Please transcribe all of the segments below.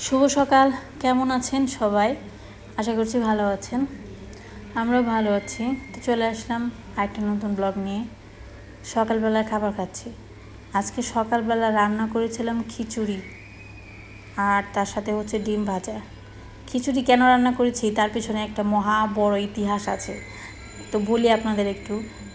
শুভ সকাল। কেমন আছেন সবাই? আশা করছি ভালো আছেন। আমরাও ভালো আছি। তো চলে আসলাম আরেকটা নতুন ব্লগ নিয়ে। সকালবেলা খাবার খাচ্ছি। আজকে সকালবেলা রান্না করেছিলাম খিচুড়ি। আর তার সাথে হচ্ছে ডিম ভাজা। খিচুড়ি কেন রান্না করেছি? তার পেছনে একটা মহা বড় ইতিহাস আছে। তো বলি আপনাদের একটু,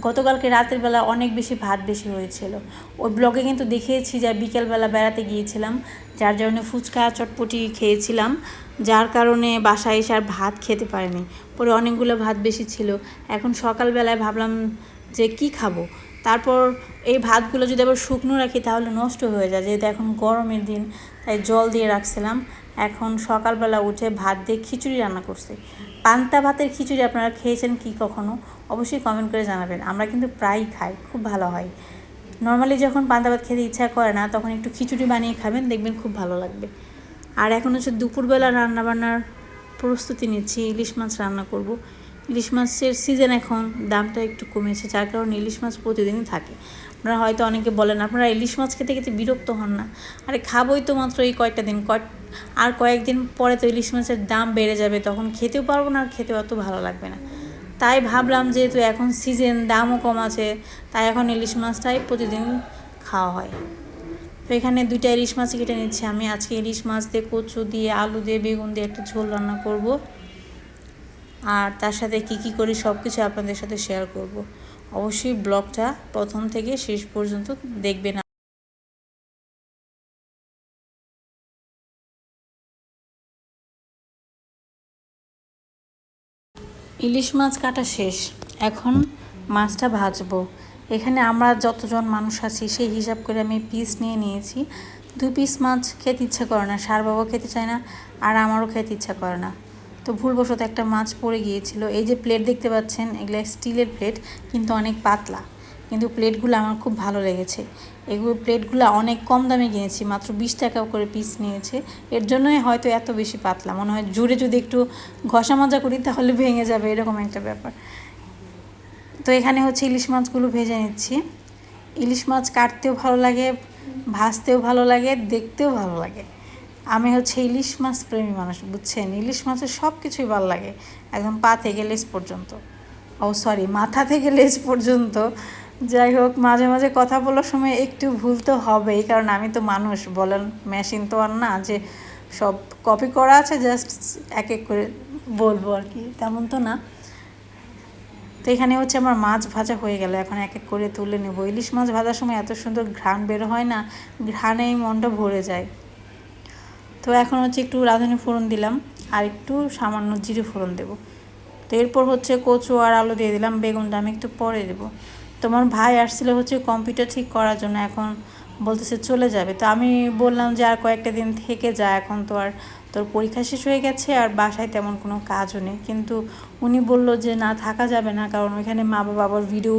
গতকালকে রাতের বেলা অনেক বেশি ভাত বেশি হয়েছিল। ওই ব্লগে কিন্তু দেখিয়েছি যে বিকেলবেলা বেড়াতে গিয়েছিলাম, যার জন্য ফুচকা চটপটি খেয়েছিলাম, যার কারণে বাসায় এসে আর ভাত খেতে পারেনি। পরে অনেকগুলো ভাত বেশি ছিল। এখন সকালবেলায় ভাবলাম যে কি খাব? তারপর এই ভাতগুলো যদি আবার শুকনো রাখি, তাহলে নষ্ট হয়ে যায়। যেহেতু এখন গরমের দিন, তাই জল দিয়ে রাখছিলাম। এখন সকালবেলা উঠে ভাত দিয়ে খিচুড়ি রান্না করছি। পান্তা ভাতের খিচুড়ি আপনারা খেয়েছেন কি কখনো? অবশ্যই কমেন্ট করে জানাবেন। আমরা কিন্তু প্রায়ই খাই, খুব ভালো হয়। নর্মালি যখন পান্তা ভাত খেতে ইচ্ছা করে না, তখন একটু খিচুড়ি বানিয়ে খাবেন, দেখবেন খুব ভালো লাগবে। আর এখন হচ্ছে দুপুরবেলা রান্নাবান্নার প্রস্তুতি নিচ্ছি, ইলিশ মাছ রান্না করব। ইলিশ মাছের সিজন এখন দামটা একটু কমেছে, যার কারণে ইলিশ মাছ প্রতিদিনই থাকে। আপনারা হয়তো অনেকে বলেন, আপনারা ইলিশ মাছ খেতে খেতে বিরক্ত হন না। আরে খাবোই তো মাত্র এই কয়েকটা দিন কয়েক আর কয়েকদিন পরে তো ইলিশ মাছের দাম বেড়ে যাবে, তখন খেতেও পারব না আর খেতেও অত ভালো লাগবে না। তাই ভাবলাম যেহেতু এখন সিজন দামও কম আছে, তাই এখন ইলিশ মাছটাই প্রতিদিন খাওয়া হয়। তো এখানে দুইটা ইলিশ মাছ কেটে নিচ্ছি আমি। আজকে ইলিশ মাছ দিয়ে কচু দিয়ে, আলু দিয়ে, বেগুন দিয়ে একটা ঝোল রান্না করব। আর তার সাথে কি কি করি সব কিছু আপনাদের সাথে শেয়ার করব। অবশ্যই ব্লগটা প্রথম থেকে শেষ পর্যন্ত দেখবেন ইলিশ মাছ কাটা শেষ। এখন মাছটা ভাজবো। এখানে আমরা যতজন মানুষ আছি, সেই হিসাব করে আমি পিস নিয়ে নিয়েছি। দু পিস মাছ খেতে ইচ্ছা করে না, সার বাবা খেতে চায় না, আর আমারও খেতে ইচ্ছা করে না। তো ভুলবশত একটা মাছ পড়ে গিয়েছিল। এই যে প্লেট দেখতে পাচ্ছেন, এগুলো স্টিলের প্লেট কিন্তু অনেক পাতলা। কিন্তু প্লেটগুলো আমার খুব ভালো লেগেছে। এগুলো প্লেটগুলো অনেক কম দামে কিনেছি, মাত্র বিশ টাকা করে পিস নিয়েছে। এর জন্যই হয়তো এত বেশি পাতলা। মনে হয় জুড়ে যদি একটু ঘষা মাজা করি, তাহলে ভেঙে যাবে, এরকম একটা ব্যাপার। তো এখানে হচ্ছে ইলিশ মাছগুলো ভেজে নিচ্ছি। ইলিশ মাছ কাটতেও ভালো লাগে, ভাজতেও ভালো লাগে, দেখতেও ভালো লাগে। আমি হচ্ছে ইলিশ মাছ প্রেমী মানুষ, বুঝছেন? ইলিশ মাছের সব কিছুই ভালো লাগে। একদম পা থেকে লেজ পর্যন্ত। ও সরি মাথা থেকে লেজ পর্যন্ত। যাই হোক, মাঝে মাঝে কথা বলার সময় একটু ভুল তো হবেই, কারণ আমি তো মানুষ। বলেন মেশিন তো আর না, যে সব কপি করা আছে জাস্ট এক এক করে বলব আর কি, তেমন তো না। তো এখানে হচ্ছে আমার মাছ ভাজা হয়ে গেল, এখন এক এক করে তুলে নেব। ইলিশ মাছ ভাজার সময় এত সুন্দর ঘ্রাণ বের হয় না, ঘ্রাণেই মনটা ভরে যায়। তো এখন হচ্ছে একটু রাঁধুনি ফোড়ন দিলাম, আর একটু সামান্য জিরে ফোড়ন দেবো। তো এরপর হচ্ছে কচু আর আলু দিয়ে দিলাম, বেগুনটা আমি একটু পরে দেবো। তোমার ভাই আসছিল হচ্ছে কম্পিউটার ঠিক করার জন্য, এখন বলতেছে চলে যাবে। তো আমি বললাম যে আর কয়েকটা দিন থেকে যা, এখন তো আর তোর পরীক্ষা শেষ হয়ে গেছে, আর বাসায় তেমন কোনো কাজও নেই। কিন্তু উনি বলল যে না, থাকা যাবে না, কারণ ওইখানে মা বাবা আবার ভিডিও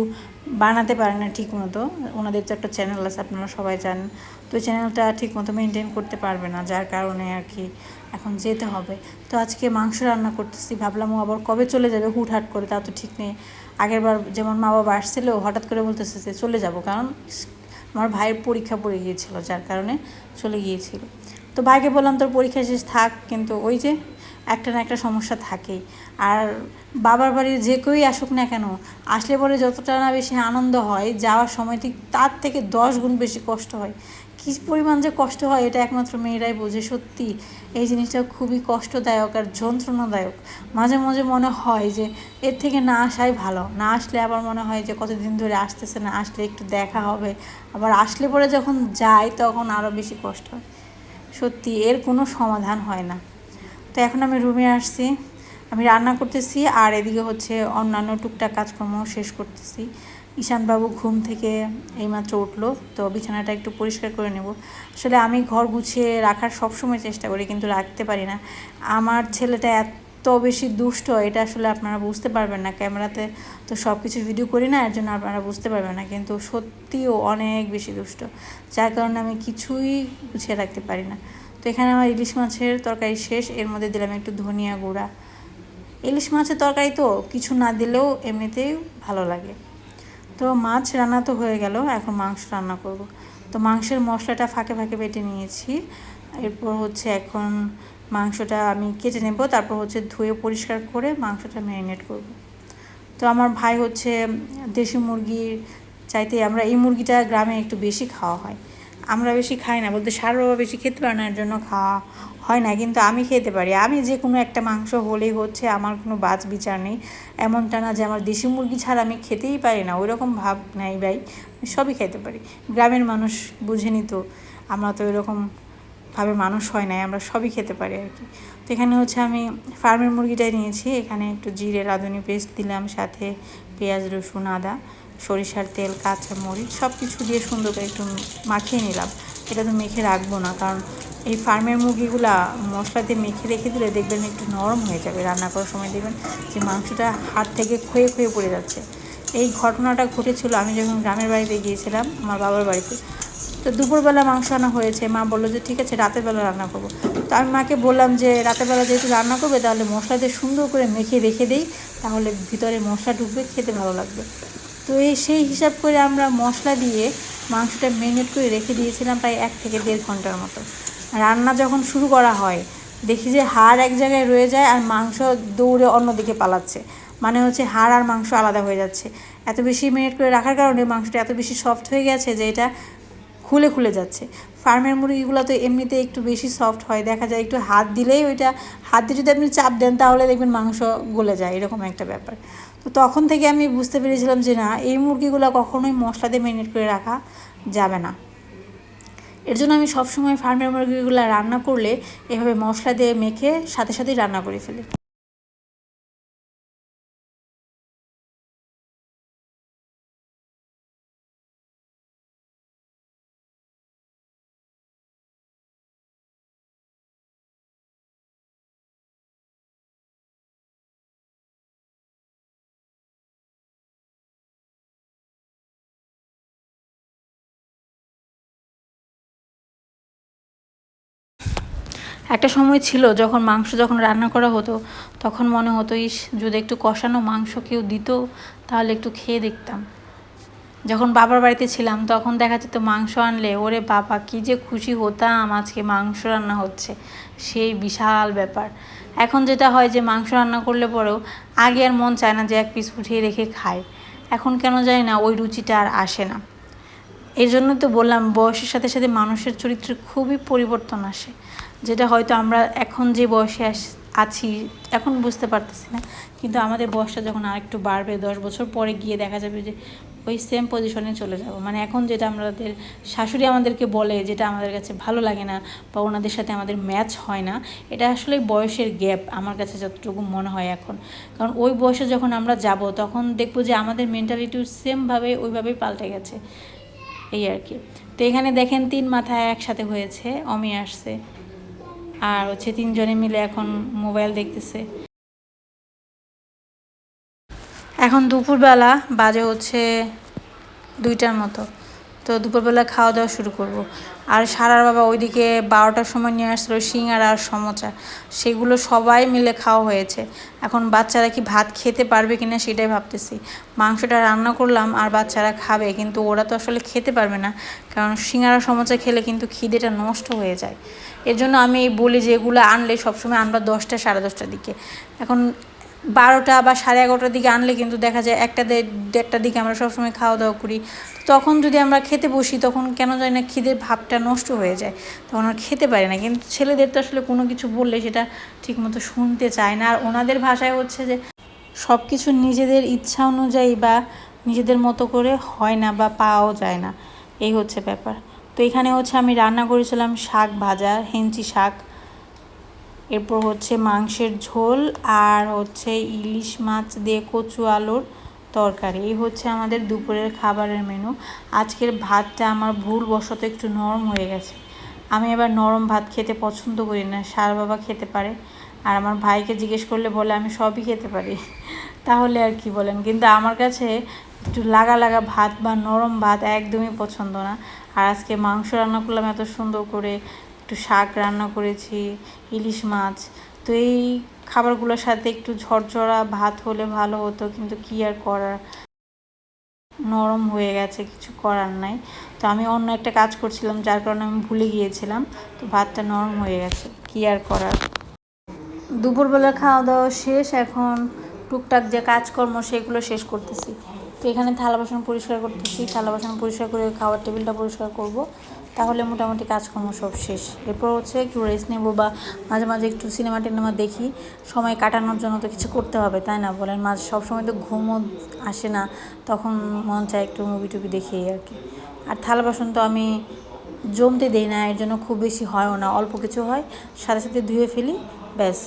বানাতে পারে না ঠিক মতো ওনাদের তো একটা চ্যানেল আছে, আপনারা সবাই জানেন। তো চ্যানেলটা ঠিক মতো মেনটেন করতে পারবে না, যার কারণে আর কি এখন যেতে হবে। তো আজকে মাংস রান্না করতেছি, ভাবলাম ও আবার কবে চলে যাবে হুটহাট করে তা তো ঠিক নেই। আগের বার যেমন মা বাবা আসছিল হঠাৎ করে বলতেছে যে চলে যাব, কারণ আমার ভাইয়ের পরীক্ষা পড়ে গিয়েছিল, যার কারণে চলে গিয়েছিল। তো ভাইকে বললাম, তোর পরীক্ষা শেষ থাক, কিন্তু ওই যে একটা না একটা সমস্যা থাকেই। আর বাবার বাড়ির যে কেউই আসুক না কেন, আসলে পরে যতটা না বেশি আনন্দ হয়, যাওয়ার সময় ঠিক তার থেকে দশ গুণ বেশি কষ্ট হয়। কী পরিমাণ যে কষ্ট হয়, এটা একমাত্র মেয়েরাই বোঝে, সত্যি। এই জিনিসটা খুবই কষ্টদায়ক আর যন্ত্রণাদায়ক। মাঝে মাঝে মনে হয় যে এর থেকে না আসাই ভালো। না আসলে আবার মনে হয় যে কতদিন ধরে আসতেছে, না আসলে একটু দেখা হবে। আবার আসলে পরে যখন যাই, তখন আরও বেশি কষ্ট হয়। সত্যি, এর কোনো সমাধান হয় না। তো এখন আমি রুমে আসছি। আমি রান্না করতেছি আর এদিকে হচ্ছে অন্যান্য টুকটাক কাজকর্ম শেষ করতেছি। ঈশানবাবু ঘুম থেকে এইমাত্র উঠল, তো বিছানাটা একটু পরিষ্কার করে নেব। আসলে আমি ঘর গুছিয়ে রাখার সবসময় চেষ্টা করি, কিন্তু রাখতে পারি না। আমার ছেলেটা এত বেশি দুষ্ট, এটা আসলে আপনারা বুঝতে পারবেন না। ক্যামেরাতে তো সব কিছু ভিডিও করি না, এর জন্য আপনারা বুঝতে পারবেন না, কিন্তু সত্যিও অনেক বেশি দুষ্ট। যার কারণে আমি কিছুই গুছিয়ে রাখতে পারি না। তো এখানে আমার ইলিশ মাছের তরকারি শেষ, এর মধ্যে দিলাম একটু ধনিয়া গুঁড়া। ইলিশ মাছের তরকারি তো কিছু না দিলেও এমনিতেই ভালো লাগে। তো মাছ রান্না তো হয়ে গেল, এখন মাংস রান্না করব। তো মাংসের মশলাটা ফাঁকে ফাঁকে বেটে নিয়েছি। এরপর হচ্ছে এখন মাংসটা আমি কেটে নেব, তারপর হচ্ছে ধুয়ে পরিষ্কার করে মাংসটা ম্যারিনেট করব। তো আমার ভাই হচ্ছে দেশি মুরগির চাইতে আমরা এই মুরগিটা গ্রামে একটু বেশি খাওয়া হয়। আমরা বেশি খাই না, বলতে সার বাবা বেশি খেতে পারে না, এর জন্য খাওয়া হয় না, কিন্তু আমি খেতে পারি। আমি যে কোনো একটা মাংস হলেই হচ্ছে আমার কোনো বাজ বিচার নেই। এমনটা না যে আমার দেশি মুরগি ছাড়া আমি খেতেই পারি না ওই রকম ভাব নাই ভাই। সবই খেতে পারি। গ্রামের মানুষ বুঝেনি তো, আমরা তো এরকম ভাবে মানুষ হয় নাই, আমরা সবই খেতে পারি আর কি। তো এখানে হচ্ছে আমি ফার্মের মুরগিটাই নিয়েছি, এখানে একটু জিরে, রাঁধুনি পেস্ট দিলাম, সাথে পেঁয়াজ, রসুন, আদা, সরিষার তেল, কাঁচা মরিচ সব কিছু দিয়ে সুন্দর করে একটু মাখিয়ে নিলাম। এটা তো মেখে রাখব না, কারণ এই ফার্মের মুরগিগুলা মশলা দিয়ে মেখে রেখে দিলে দেখবেন একটু নরম হয়ে যাবে। রান্না করার সময় দেখবেন যে মাংসটা হাত থেকে ক্ষয়ে ক্ষয়ে পড়ে যাচ্ছে। এই ঘটনাটা ঘটেছিল, আমি যখন গ্রামের বাড়িতে গিয়েছিলাম, আমার বাবার বাড়িতে। তো দুপুরবেলা মাংস আনা হয়েছে। মা বলল যে, ঠিক আছে, রাতের বেলা রান্না করব। তো আমি মাকে বললাম যে, রাতের বেলা যেহেতু রান্না করবে, তাহলে মশলা দিয়ে সুন্দর করে মেখে রেখে দিই, তাহলে ভিতরে মশলা ঢুকবে, খেতে ভালো লাগবে। তো এই সেই হিসাব করে আমরা মশলা দিয়ে মাংসটা ম্যারিনেট করে রেখে দিয়েছিলাম প্রায় এক থেকে দেড় ঘণ্টার মতো। রান্না যখন শুরু করা হয়, দেখি যে হাড় এক জায়গায় রয়ে যায় আর মাংস দৌড়ে অন্যদিকে পালাচ্ছে। মানে হচ্ছে হাড় আর মাংস আলাদা হয়ে যাচ্ছে। এত বেশি মিনিট করে রাখার কারণে মাংসটা এত বেশি সফট হয়ে গেছে যে এটা খুলে খুলে যাচ্ছে। ফার্মের মুরগিগুলো তো এমনিতে একটু বেশি সফট হয়। দেখা যায় একটু হাত দিলেই ওইটা, হাত যদি আপনি চাপ দেন তাহলে দেখবেন মাংস গলে যায়, এরকম একটা ব্যাপার। তো তখন থেকে আমি বুঝতে পেরেছিলাম যে না, এই মুরগিগুলো কখনোই মশলা দিয়ে ম্যারিনেট করে রাখা যাবে না। এর জন্য আমি সবসময় ফার্মের মুরগিগুলো রান্না করলে এভাবে মশলা দিয়ে মেখে সাথে সাথেই রান্না করে ফেলি। একটা সময় ছিল যখন মাংস যখন রান্না করা হতো, তখন মনে হতো, ইস, যদি একটু কষানো মাংস কেউ দিত, তাহলে একটু খেয়ে দেখতাম। যখন বাবার বাড়িতে ছিলাম, তখন দেখা যেত মাংস আনলে, ওরে বাবা, কী যে খুশি হতাম আজকে মাংস রান্না হচ্ছে। সেই বিশাল ব্যাপার। এখন যেটা হয় যে, মাংস রান্না করলে পরেও আগে আর মন চায় না যে, এক পিস উঠিয়ে রেখে খায়। এখন কেন জানি না, ওই রুচিটা আর আসে না। এই জন্য তো বললাম, বয়সের সাথে সাথে মানুষের চরিত্রে খুবই পরিবর্তন আসে। যেটা হয়তো আমরা এখন যে বয়সে আছি, এখন বুঝতে পারতেছি না। কিন্তু আমাদের বয়সটা যখন আরেকটু বাড়বে, দশ বছর পরে গিয়ে দেখা যাবে যে ওই সেম পজিশনে চলে যাব। মানে এখন যেটা আমাদের, শাশুড়ি আমাদেরকে বলে যেটা আমাদের কাছে ভালো লাগে না বা ওনাদের সাথে আমাদের ম্যাচ হয় না, এটা আসলে বয়সের গ্যাপ আমার কাছে যতটুকু মনে হয় এখন। কারণ ওই বয়সে যখন আমরা যাব, তখন দেখব যে আমাদের মেন্টালিটিও সেমভাবে ওইভাবেই পাল্টে গেছে। এই আর কি। তো এখানে দেখেন তিন মাথা একসাথে হয়েছে, অমি আসছে। আর হচ্ছে তিনজনে মিলে এখন মোবাইল দেখতেছে। এখন দুপুরবেলা, বাজে হচ্ছে দুইটার মতো। তো দুপুরবেলা খাওয়া দাওয়া শুরু করব। আর সারার বাবা ওইদিকে বারোটার সময় নিয়ে আসছিল সিঙ্গার আর সমোচা। সেগুলো সবাই মিলে খাওয়া হয়েছে। এখন বাচ্চারা কি ভাত খেতে পারবে কিনা সেটাই ভাবতেছি। মাংসটা রান্না করলাম আর বাচ্চারা খাবে, কিন্তু ওরা তো আসলে খেতে পারবে না। কারণ সিঙ্গারা, সমোচা খেলে কিন্তু খিদেটা নষ্ট হয়ে যায়। এর জন্য আমি বলি যে এগুলো আনলে সবসময় আনবা দশটা, সাড়ে দশটার দিকে। এখন বারোটা বা সাড়ে এগারোটার দিকে আনলে কিন্তু দেখা যায় একটা দেড়টার দিকে আমরা সবসময় খাওয়া দাওয়া করি। তখন যদি আমরা খেতে বসি, তখন কেন জানি না খিদের ভাবটা নষ্ট হয়ে যায়। তখন আর খেতে পারি না। কিন্তু ছেলেদের তো আসলে কোনো কিছু বললে সেটা ঠিকমতো শুনতে চায় না। আর ওনাদের ভাষায় হচ্ছে যে সব কিছু নিজেদের ইচ্ছা অনুযায়ী বা নিজেদের মতো করে হয় না বা পাওয়াও যায় না। এই হচ্ছে ব্যাপার। তো এখানে হচ্ছে আমি রান্না করেছিলাম শাক ভাজা, হেঞ্চি শাক। এরপর হচ্ছে মাংসের ঝোল আর হচ্ছে ইলিশ মাছ দিয়ে কচু আলুর তরকারি। এই হচ্ছে আমাদের দুপুরের খাবারের মেনু আজকের ভাতটা আমার ভুল বশত একটু নরম হয়ে গেছে। আমি এবার নরম ভাত খেতে পছন্দ করি না সার বাবা খেতে পারে। আর আমার ভাইকে জিজ্ঞেস করলে বলে, আমি সবই খেতে পারি। তাহলে আর কি বলেন? কিন্তু আমার কাছে একটু লাগা লাগা ভাত বা নরম ভাত একদমই পছন্দ না। আর আজকে মাংস রান্না করলাম এত সুন্দর করে। একটু শাক রান্না করেছি, ইলিশ মাছ। তো এই খাবারগুলোর সাথে একটু ঝরঝরা ভাত হলে ভালো হতো, কিন্তু কী আর করার? নরম হয়ে গেছে, কিছু করার নাই। তো আমি অন্য একটা কাজ করছিলাম, যার কারণে আমি ভুলে গিয়েছিলাম। তো ভাতটা নরম হয়ে গেছে, কি আর করার? দুপুরবেলা খাওয়া দাওয়া শেষ, এখন টুকটাক যে কাজকর্ম, সেগুলো শেষ করতেছি। তো এখানে থালা বাসন পরিষ্কার করতেছি। থালা বাসন পরিষ্কার করে খাওয়ার টেবিলটা পরিষ্কার করব। তাহলে মোটামুটি কাজকর্ম সব শেষ। এরপর হচ্ছে একটু রেস্ট নেব বা মাঝে মাঝে একটু সিনেমা টিনেমা দেখি। সময় কাটানোর জন্য তো কিছু করতে হবে, তাই না বলেন? মাঝে সবসময় তো ঘুমও আসে না, তখন মন চায় একটু মুভি টুভি দেখি আর কি। আর থালা বাসন তো আমি জমতে দেই না, এর জন্য খুব বেশি হয়ও না। অল্প কিছু হয়, সাথে সাথে ধুয়ে ফেলি, ব্যাস।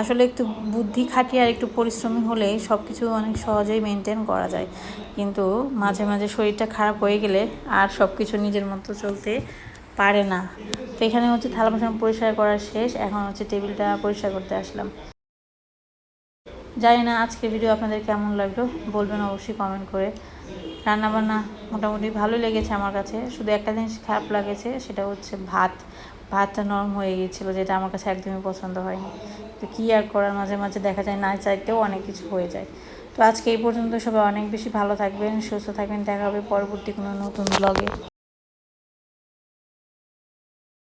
আসলে একটু বুদ্ধি খাটিয়ে আর একটু পরিশ্রমী হলে সব কিছু অনেক সহজেই মেনটেন করা যায়। কিন্তু মাঝে মাঝে শরীরটা খারাপ হয়ে গেলে আর সব কিছু নিজের মতো চলতে পারে না। তো এখানে হচ্ছে থালা বাসন পরিষ্কার করা শেষ, এখন হচ্ছে টেবিলটা পরিষ্কার করতে আসলাম। জানি না আজকের ভিডিও আপনাদের কেমন লাগল, বলবেন অবশ্যই কমেন্ট করে। রান্নাবান্না মোটামুটি ভালোই লেগেছে আমার কাছে, শুধু একটা জিনিস খারাপ লাগেছে, সেটা হচ্ছে ভাত। ভাতটা নরম হয়ে গিয়েছিল, যেটা আমার কাছে একদমই পছন্দ হয়নি। তো কী আর করার? মাঝে মাঝে দেখা যায় না চাইতেও অনেক কিছু হয়ে যায়। তো আজকে এই পর্যন্ত সবাই অনেক বেশি ভালো থাকবেন, সুস্থ থাকবেন। দেখা হবে পরবর্তী কোনো নতুন ব্লগে